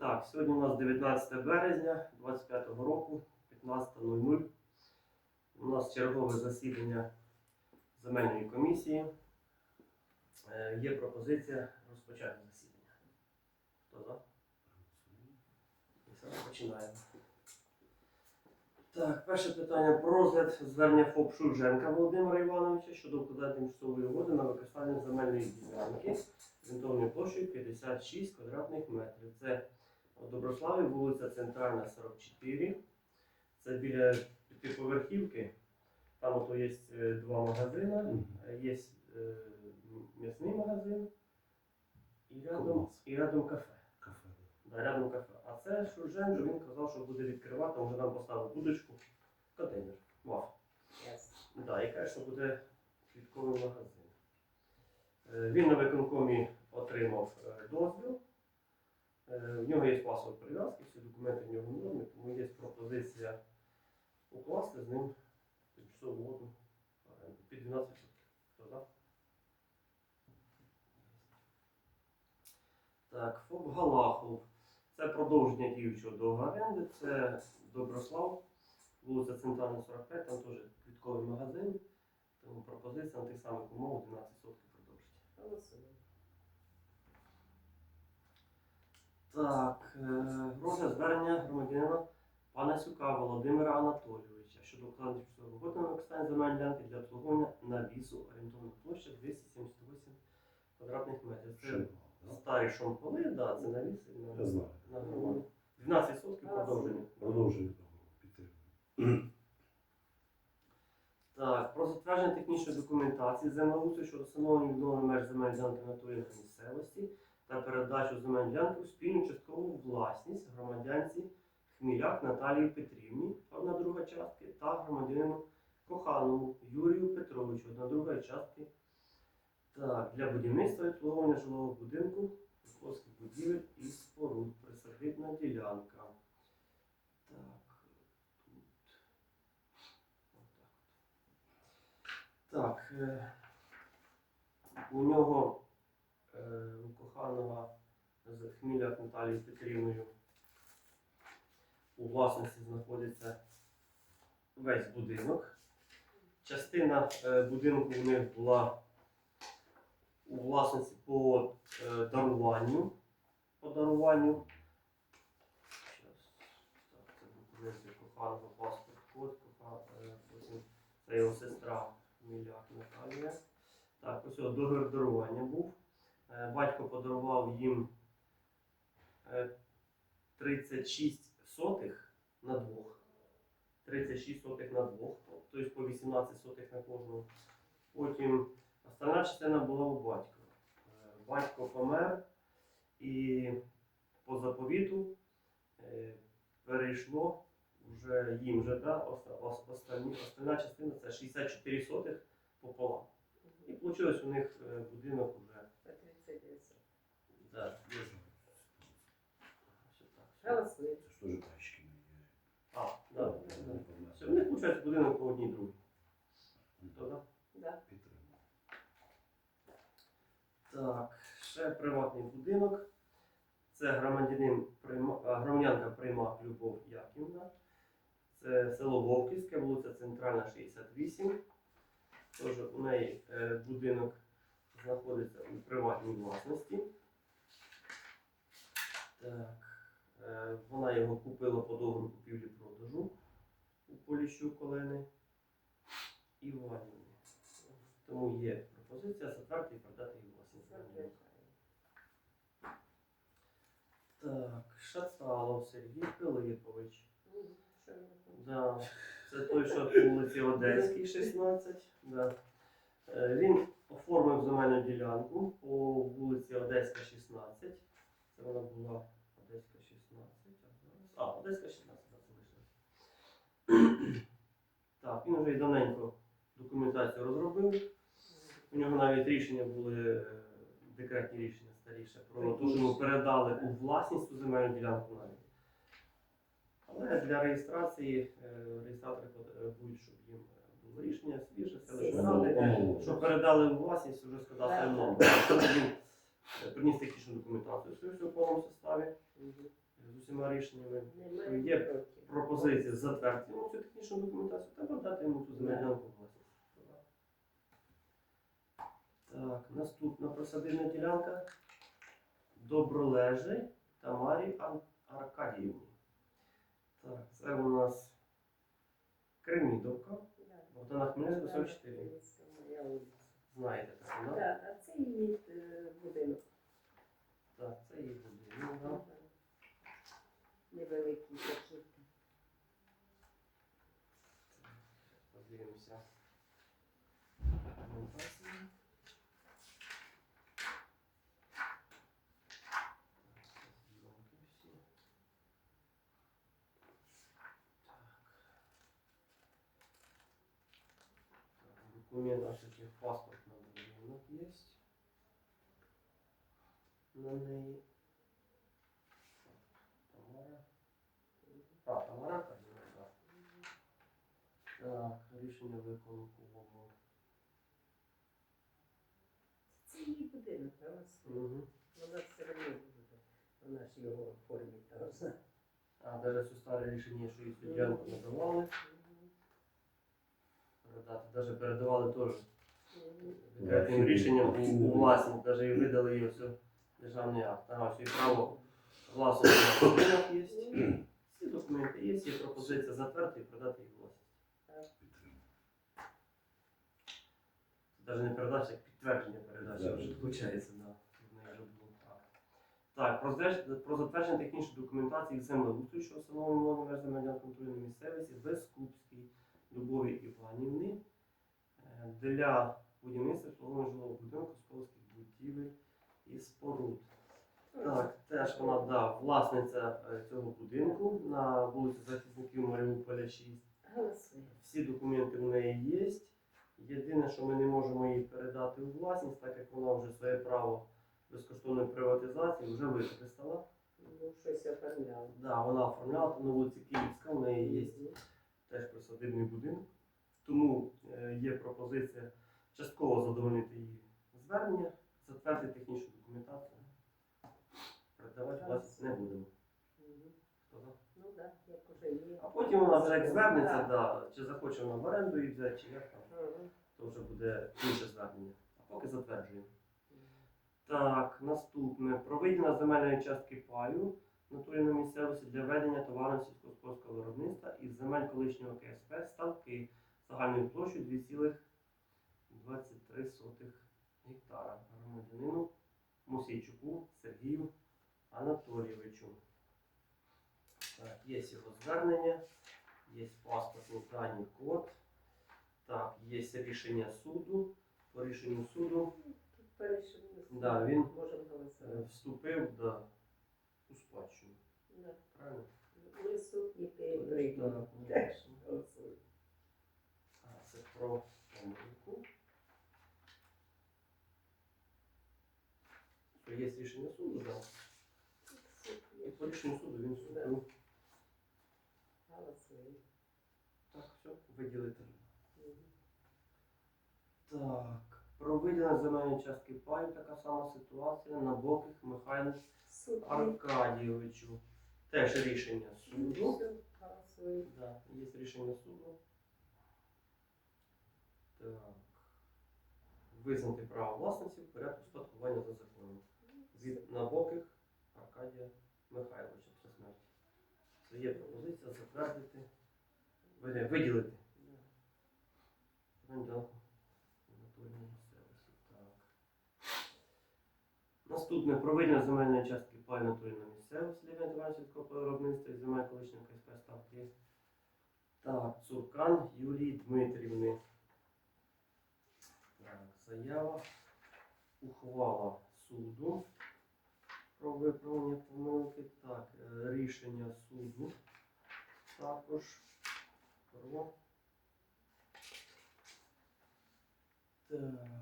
Так, сьогодні у нас 19 березня 25 року, 15.00. У нас чергове засідання земельної комісії. Е, Є пропозиція розпочати засідання. Хто за? І зараз починаємо. Так, перше питання про розгляд звернення ФОП Шульженка Володимира Івановича щодо укладання тимчасової угоди на використання земельної ділянки орієнтовною площею 56 квадратних метрів. Це в Доброславі, вулиця Центральна, 44. Це біля п'ятиповерхівки. Там ото є е, два магазини. Є е, м'ясний магазин і рядом, і рядом кафе. Кафе. Да, рядом кафе. А це Шурженко, він казав, що буде відкривати, вже нам поставив будочку, контейнер, ваф. Да, і каже, що буде квітковий магазин. Е, Він на виконкомі отримав дозвіл. Е, В нього є паспорт прив'язки, всі документи в нього в тому є пропозиція укласти з ним тимчасову оренду під 12%. Хто за? Так, ФОП Галахов. Це продовження діючого договору оренди. Це Доброслав, вулиця Центральна 45, там теж квітковий магазин. Тому пропозиція на тих самих умовах 12% продовжити. Так, е, розгляд звернення громадянина Панасюка Володимира Анатолійовича щодо укладення угоди на використання земельної ділянки для обслуговування навісу орієнтовна площа 278 квадратних метрів. Це старі шомполи, да, це навіси Я на, знаю. на громаду. 12% продовження. Продовжуємо підтримку. Так, про затвердження технічної документації землеустрою щодо встановлення відновлення меж земель ділянки на території місцевості та передачу земель ділянки у спільну часткову власність громадянці Хміляк Наталії Петрівні, одна друга частки, та громадянину Коханому Юрію Петровичу, одна друга частки. Так, для будівництва і обслуговування жилого будинку, господарських будівель і споруд, присадибна ділянка. Так, тут. Так, е, у нього коханого з Хміляк Наталією Петрівною у власності знаходиться весь будинок. Частина е, будинку у них була у власності по е, даруванню. По даруванню. Так, це коханого паспорт код, це його сестра Міляк Наталія. Так, ось договір дарування був. Е, Батько подарував їм е, 36 сотих на двох. 36 сотих на двох, тобто по 18 сотих на кожного. Потім остальна частина була у батька. Е, Батько помер і по заповіту е, перейшло вже їм же, да, оста- останні, остальна частина це 64 сотих пополам. І вийшло у них е, будинок вже. Да, Це все так. ж теж тачки мені. А, да. Все, у них виходить будинок по одній другій. То, да? Підтримку. Так, ще приватний будинок. Це громадянин Прийма- а, громадянка Приймак Любов Яківна. Це село Вовківське, вулиця Центральна, 68. Тож у неї е, будинок знаходиться у приватній власності. Так, е, вона його купила по договору купівлі-продажу у Поліщук Олени Іванівни. Тому є пропозиція затвердити і продати її власність. Так, Шацалов Сергій Пилипович. Да. Це той, що по вулиці Одеській, 16. Да. Е, Він оформив земельну ділянку по вулиці Одеська, 16. Це вона була Одеська 16. А, зараз. А, Одеська 16, да, залишилась. Так, він вже і давненько документацію розробив. У нього навіть рішення були, е, декретні рішення старіше, про те, що йому передали у власність земельну ділянку навіть. Але для реєстрації е, реєстратори потребують, щоб їм е, було рішення свіже, селищної ради, що передали у власність, вже своїм номером. Е, приніс технічну документацію свою в повному составі. за рішеннями Є пропозиція затвердити цю технічну документацію та подати йому ту земельну власність. Так, наступна присадибна ділянка Добролежі Тамарі Аркадіївні. Так, це у нас Кремідовка, Да. Богдана 44. Хмельницька моя вулиця. Знаєте таку, да? Так, а це її е, будинок. Так, це її будинок. да. Ага. Невеликий такий. Подивимося. Документацію. Так, зйомки всі. Так. Так, Документ аж такий паспорт на будинок є. На неї. Тамара. А, Тамара Кадіна, так. Так, рішення виконкому. Це її будинок, вона свій. Угу. Вона все одно буде. Вона ж його оформить должна. А навіть це старе рішення, що і суддянку надавали передати. Навіть передавали теж декретним рішенням у, у власність, навіть і видали її все державний акт. Ага, все і право власності на будинок є. Всі документи є, є пропозиція затвердити і продати їх у власність. Підтримую. Це навіть не передача, як підтвердження передачі Да. вже виходить, да. Вже було так. Так, про, затвердження- про затвердження технічної документації землеустрою, що встановлено номер земельного контролю на місцевості Бескупській Любові Іванівни е, для будівництва жилого будинку господарських будівель і споруд. Так, теж вона да, власниця е, цього будинку на вулиці Захисників Маріуполя 6. Голосує. Всі документи в неї є. Єдине, що ми не можемо її передати у власність, так як вона вже своє право безкоштовної приватизації вже використала. Ну, щось оформляла. Да, вона оформляла на вулиці Київська, в неї є теж присадибний будинок. Тому е, є пропозиція частково задовольнити її звернення, затвердити технічну документацію. Передавати власність не будемо. Ну так, як уже є. А потім вона вже як звернеться, Так. да, чи захоче вона в оренду її взяти, чи як там. То вже буде інше звернення. А поки затверджуємо. Так, наступне. Про виділення земельної частки паю натурі місцевості для ведення товарно сільськогосподарського виробництва із земель колишнього КСП ставки загальною площею 2,23 гектара громадянину Мусійчуку Сергію Анатолійовичу. Так, є його звернення, є паспортний дані код. Так, є рішення суду. По рішенню суду. Да, він- е, вступив да, у спадщину. Да. Правильно? Ми суд Так, так. Голосуй. А, це про помилку. Що є рішення суду, да. І по рішенню суду він вступив. Так, все, виділити. Так. Про виділення земельної частки паю така сама ситуація на боких Михайлу Аркадійовичу. Теж рішення суду. Да, є рішення суду. Так. Визнати право власності в порядку спадкування за законом. Від набоких Аркадія Михайловича після смерті. Це є пропозиція затвердити, виділити. Да. Земельну ділянку натурної місцевості. Так. Наступне проведення земельної частки паю натурної місцевості для сільського виробництва і земель колишнього КСП ставки. Так, Цуркан Юлії Дмитрівни. Так, заява. Ухвала суду про виправлення помилки. Так, е, рішення суду також про Так.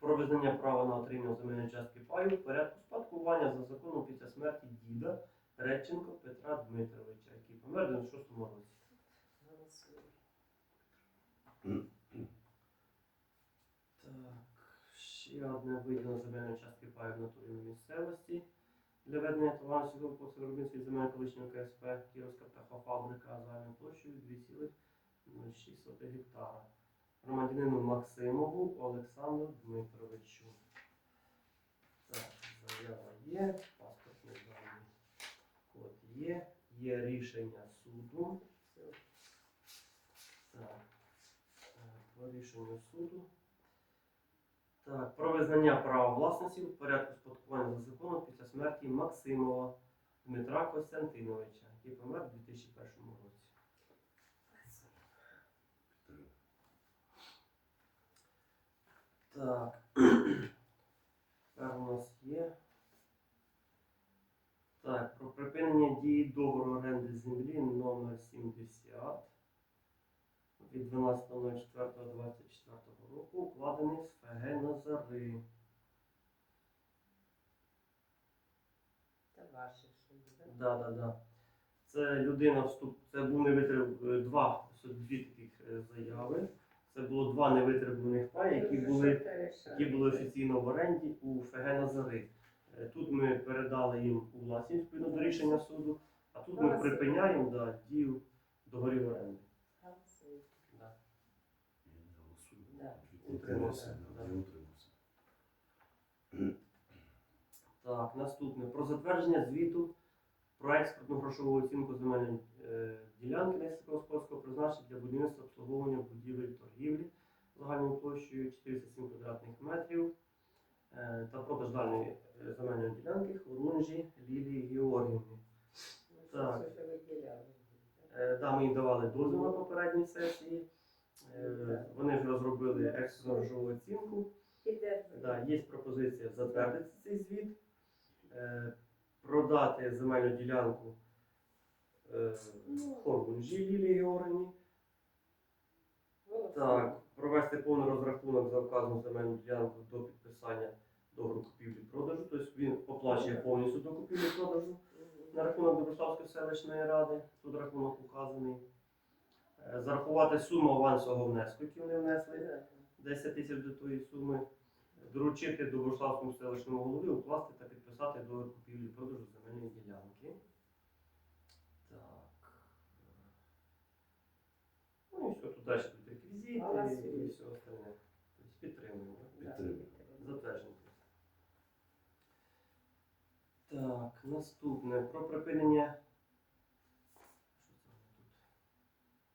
Про визнання права на отримання земельної частки паю в порядку спадкування за законом після смерті діда Редченко Петра Дмитровича, який помер у 96 році. Ще одне виділення земельної частки паю в натурі на місцевості для ведення товару сільськогосподарського виробництва земель колишнього КСП Кіровська птахофабрика загальною площею 2,06 гектара. Громадянину Максимову Олександру Дмитровичу. Так, заява є, паспортний даний код є, є рішення суду. Так, е, по рішенню суду. Так, про визнання права власності в порядку спадкування за законом після смерті Максимова Дмитра Костянтиновича, який помер у 2001 році. Підтримую. Так. Тепер у нас є. Так, про припинення дії договору оренди землі номер 70 від 12.04.24 року, укладений з ФГ Назари. Та ваше що буде. Да, да, да. Це людина вступ. Це був не витреб... е, два це дві таких е, заяви. Це було два невитребуваних паї, які були. які були офіційно в оренді у ФГ Назари. Е, Тут ми передали їм у власність відповідно до рішення суду, а тут ми припиняємо да, дію договорів оренди. Да. Утримався, Да. Так, наступне. Про затвердження звіту про експортну грошову оцінку земельної е, ділянки сільськогосподарського призначення для будівництва обслуговування будівель торгівлі загальною площею 407 квадратних метрів е, та продаж дальної е, земельної ділянки Хорунжі Лілії Георгіївни. Ну, Так. Це вже виділяли. Е, Да, ми їм на попередній сесії. Е, Вони вже розробили грошову оцінку. Да, є пропозиція затвердити цей звіт, е, продати земельну ділянку е, Хорбунжі Лілії. Голосуй. Так, провести повний розрахунок за вказану земельну ділянку до підписання договору купівлі-продажу. Тобто він оплачує повністю до купівлі-продажу. На рахунок Доброславської селищної ради, тут рахунок указаний. Е, Зарахувати суму авансового внеску, який вони внесли, 10 тисяч до тої суми, доручити до Доброславському селищному голові укласти та підписати договір купівлі продажу земельної ділянки. Так. Ну і все, тут далі тут реквізити і все остальне. Тобто підтримуємо. да? Затвердження. Так, наступне про припинення. Що це воно тут?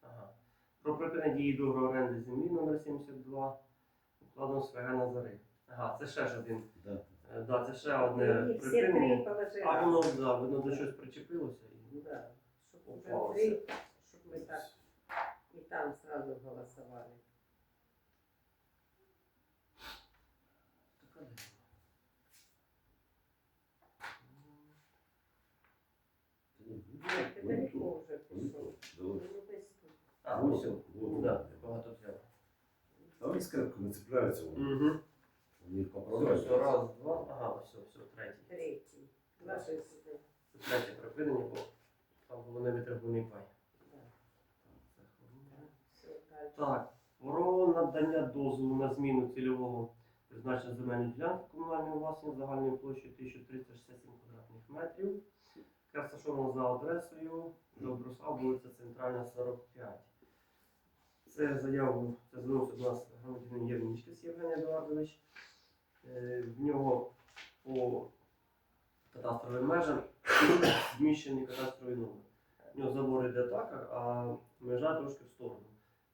Ага. Про припинення дії договору оренди землі номер 72 укладено з ФГ Назари. Ага, це ще ж один. Да. е, Да, це ще одне Їх всі три припинення. положили. А воно, да, воно до щось причепилося. І... Да. Щоб уже три, щоб ми так і там сразу голосували. Така? Та Це далеко вже ну, пішов. давай. Ну, десь тут. А, ось. вот. Да, багато взяв. А вони скрепко не цепляються, вони Угу. вони їх Все, поправляють. все, раз, два. Ага, все, все, третій. Третій. Ваше сюди. Це третє припинення, бо там було невитребуваний пай. Да. Це. Все, далі. Так, про надання дозволу на зміну цільового призначення земельної ділянки комунальної власності загальною площею 1367 квадратних метрів, яка розташована за адресою Доброслав, вулиця Центральна, 45. Це заяву, це звернувся до нас громадянин Євнічкис Євген Едуардович. Е, В нього по кадастровим межам зміщений кадастровий номер. У нього забор йде так, а межа трошки в сторону.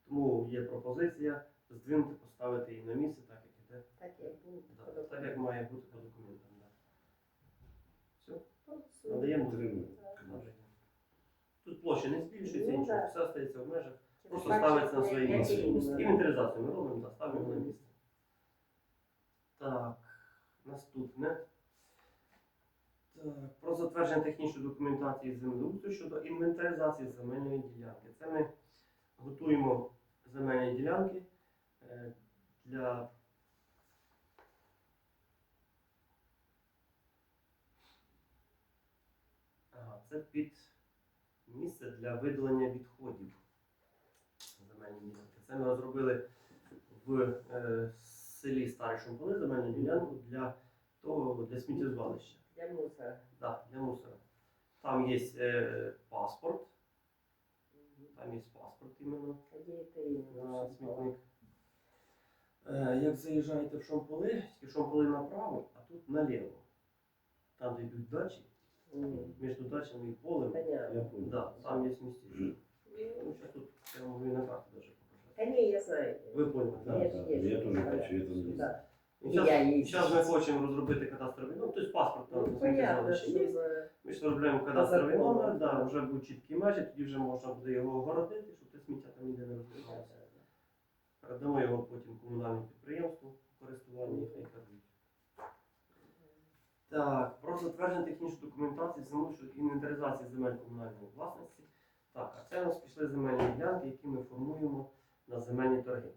Тому є пропозиція здвинути, поставити її на місце, так як іде. Так як буде. Да, так як має бути по документам. Да. Все, надаємо. Тут площа не збільшується, Ну, нічого, все стається в межах. Просто ставиться на своє місце. Інвентаризацію ми робимо, да, ставимо на місце. Так, наступне. Так, про затвердження технічної документації землеустрою щодо інвентаризації земельної ділянки. Це ми готуємо земельні ділянки е, для Ага, це під місце для видалення відходів земельні ділянки. Це ми розробили в е, селі Старі Шумполи земельну ділянку для того для сміттєзвалища. Для мусора. Да, для мусора. Там є е, паспорт, там є паспорт іменно на смітник. Е, як заїжджаєте в Шомполи, тільки Шомполи направо, а тут наліво. Там, де йдуть дачі, між дачами і полем. Понятно. Я. Да, там є містечко. Ну, зараз тут я на карті даже показати. Та ні, я знаю. Ви поняли, Да, так? Я да, я бачу, я там їздив. Да. Зараз, ми хочемо розробити кадастровий номер, тобто паспорт там Ну, понятно, що є. Ми ж розробляємо кадастровий номер, да, вже будуть чіткі межі, тоді вже можна буде його огородити, щоб те сміття там ніде не розбігалося. Передамо його потім комунальному підприємству користування і хай. Так, про затвердження технічної документації землі щодо інвентаризації земель комунальної власності. Так, а це у нас пішли земельні ділянки, які ми формуємо на земельні торги.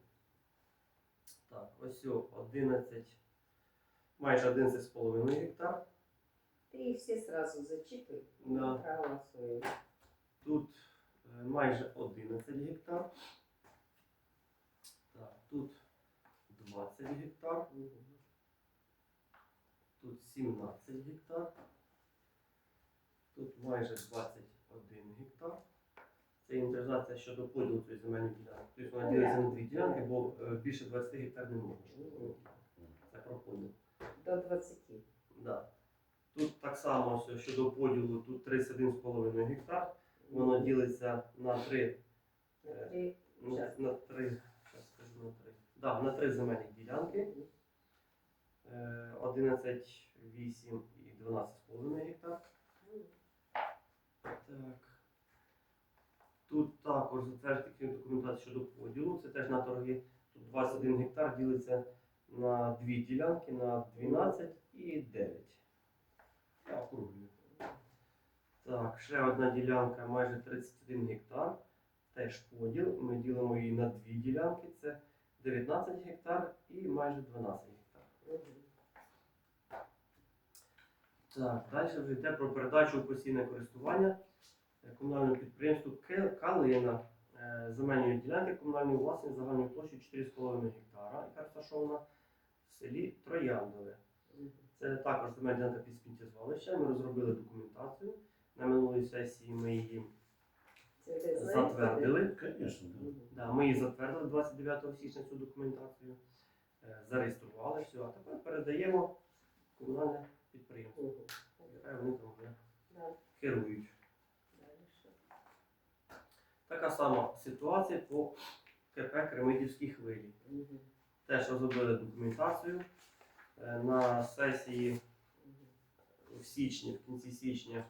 Так, ось 11, майже 11,5 гектар. Ти їх всі сразу зачитуй. Да. Проголосуємо. Тут е, майже 11 гектар. Так, тут 20 гектар, тут 17 гектар. Тут майже 21 гектар. Це інвентаризація щодо поділу цієї земельної ділянки. Тобто вона ділиться на дві ділянки, бо е, більше 20 гектар не можна. Це про поділ. До 20. Да. Тут так само все, щодо поділу, тут 31,5 гектар. Воно ділиться на три На три. На, на три, скажу на три. Да, на три земельні ділянки. Е, 11, 8 і 12,5 гектар. Так. Тут також затвердити документацію щодо поділу. Це теж на торги. Тут 21 гектар ділиться на дві ділянки, на 12 і 9. Я. Так, ще одна ділянка майже 31 гектар. Теж поділ. Ми ділимо її на дві ділянки. Це 19 гектар і майже 12 гектар. Так, далі вже йде про передачу у постійне користування е, комунальному підприємству Калина е, земельної ділянки комунальної власності загальною площею 4,5 гектара, яка розташована в селі Трояндове. Це також земельна ділянка під сміттєзвалища. Ми розробили документацію. На минулій сесії ми її затвердили. Да. Ми її затвердили 29 січня цю документацію, е, зареєстрували все, а тепер передаємо комунальне підприємство. Мгм. Хай вони там вже керують. Така сама ситуація по КП Кремидівські хвилі. Теж розробили документацію е, на сесії в січні, в кінці січня.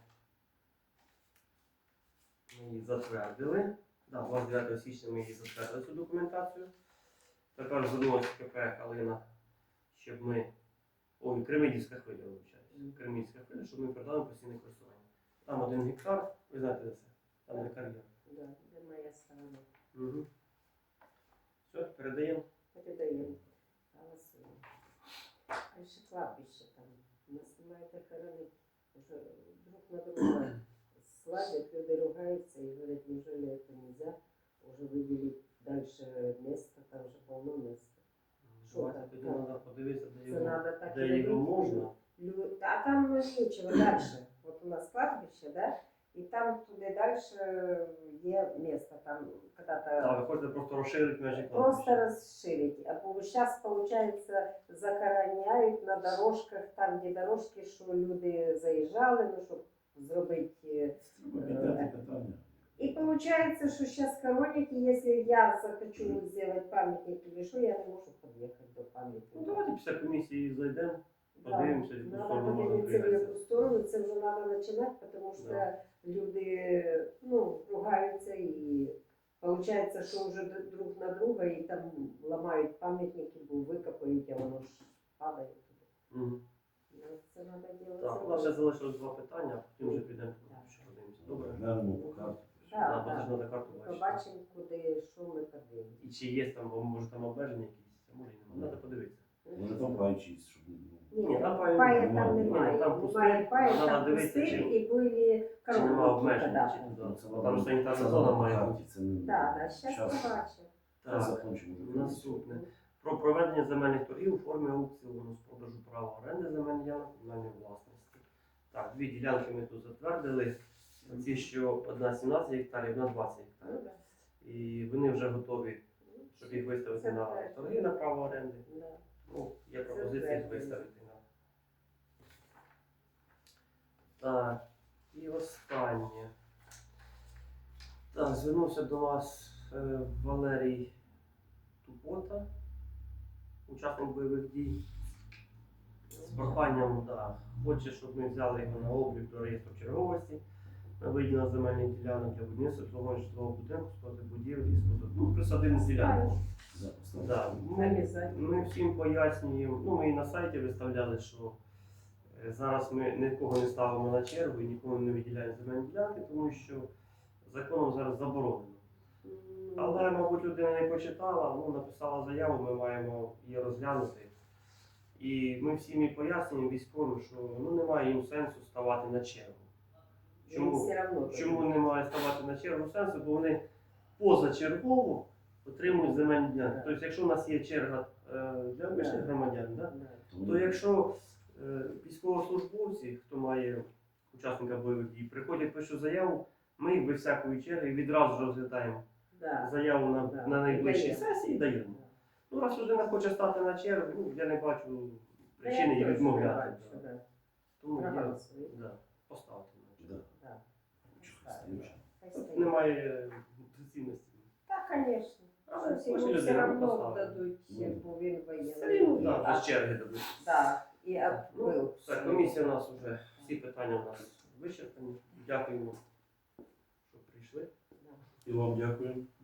Ми її затвердили. Да, 29 січня ми її затвердили цю документацію. Тепер звернулася КП Калина, щоб ми. Ой, Кремидівська хвиля, вибачаюся. Кремидівська хвиля, щоб ми передали постійне користування. Там один гектар, ви знаєте де це? Там де кар'єр. Да, де моя сторона. Угу. Все, передаємо. Передаємо. Голосуємо. А ще кладбище там. У нас немає де хоронити. Уже друг на друга сладят, люди ругаются и говорят, неужели это нельзя уже выделить дальше место, там же полно места. Що Давайте там? тоді треба подивитися, де Це його, надо так де його можна. Лю- А там нечего дальше. Вот у нас кладбище, да? И там туда дальше є место, там когда-то Так, ви хочете просто розширити межі кладбища? Просто кладбища. расширить. А сейчас, получается, на дорожках, там, де дорожки, що люди заїжджали, ну, щоб зробити. Підняти питання. І получается, що сейчас і якщо я захочу зробити пам'ятник или що, я не можу під'їхати до пам'ятника. Ну давайте після комісії зайдемо. Подивимося, в яку Надо сторону можна подивитися, в двигатися. яку сторону, це вже треба починати, тому що Да. люди ну, ругаються і Получається, що вже д- друг на друга і там ламають пам'ятники, бо викопають, а воно ж падає туди. Мгм. Ну, Це треба робити. Так, у нас ще залишилось два питання, а потім вже підемо що подивимося. Добре? Глянемо по карті. Так, Да, бо це ж так. треба карту бачити. Побачимо, куди, що ми подивимося. І чи є там, бо може там обмеження якісь, а може і немає. Треба подивитися. Може там пайчість, щоб ну, Ні, Ні, там паю там немає. немає. Ні, там Немає паї, треба там дивитися, чи- і були Чи немає коробки. обмежень, да. чи туди. ну, це Там санітарна Це зона на має бути. Це не Так, так, зараз Щас. побачимо. Та Так, закончимо наступне. Про проведення земельних торгів у формі аукціону з продажу права оренди земельних ділянок комунальної власності. Так, дві ділянки ми тут затвердили. Ці, що одна 17 гектарів, одна 20 Ну, гектарів. да. І вони вже готові, Ну, щоб їх виставити на торги на право оренди. Да. Ну, є правильно. виставити. Так, і останнє. Так, звернувся до вас е, Валерій Тупота, учасник бойових дій. З проханням, да, хоче, щоб ми взяли його на облік до реєстру черговості на виділення земельних ділянок для будівництва обслуговування житлового будинку, споруди будівлі, споруди. Ну, присадибних ділянок. Да, ми, ми всім пояснюємо, ну ми і на сайті виставляли, що е, зараз ми нікого не ставимо на чергу і нікому не виділяємо земельні ділянки, тому що законом зараз заборонено. Але, мабуть, людина не почитала, ну, написала заяву, ми маємо її розглянути. І ми всім і пояснюємо військовим, що ну, немає їм сенсу ставати на чергу. Чому? Чому немає ставати на чергу сенсу? Бо вони позачергово отримують земельні ділянки. Тобто, якщо у нас є черга е, для обичних громадян, да? То якщо е, військовослужбовці, хто має учасника бойових дій, приходять пишуть заяву, ми їх без всякої черги відразу ж розглядаємо Да. заяву на, на найближчій сесії і даємо. Ну, раз людина хоче стати на чергу, ну, я не бачу причини її відмовляти. Тому я поставте. немає доцільності. Так, конечно. Щось йому все равно дадуть, Ну. бо він Все рівно, воєнний. так, А, без черги дадуть. Так, і Ну, Так, комісія у нас вже всі питання у нас вичерпані. Дякуємо, що прийшли. І вам дякую.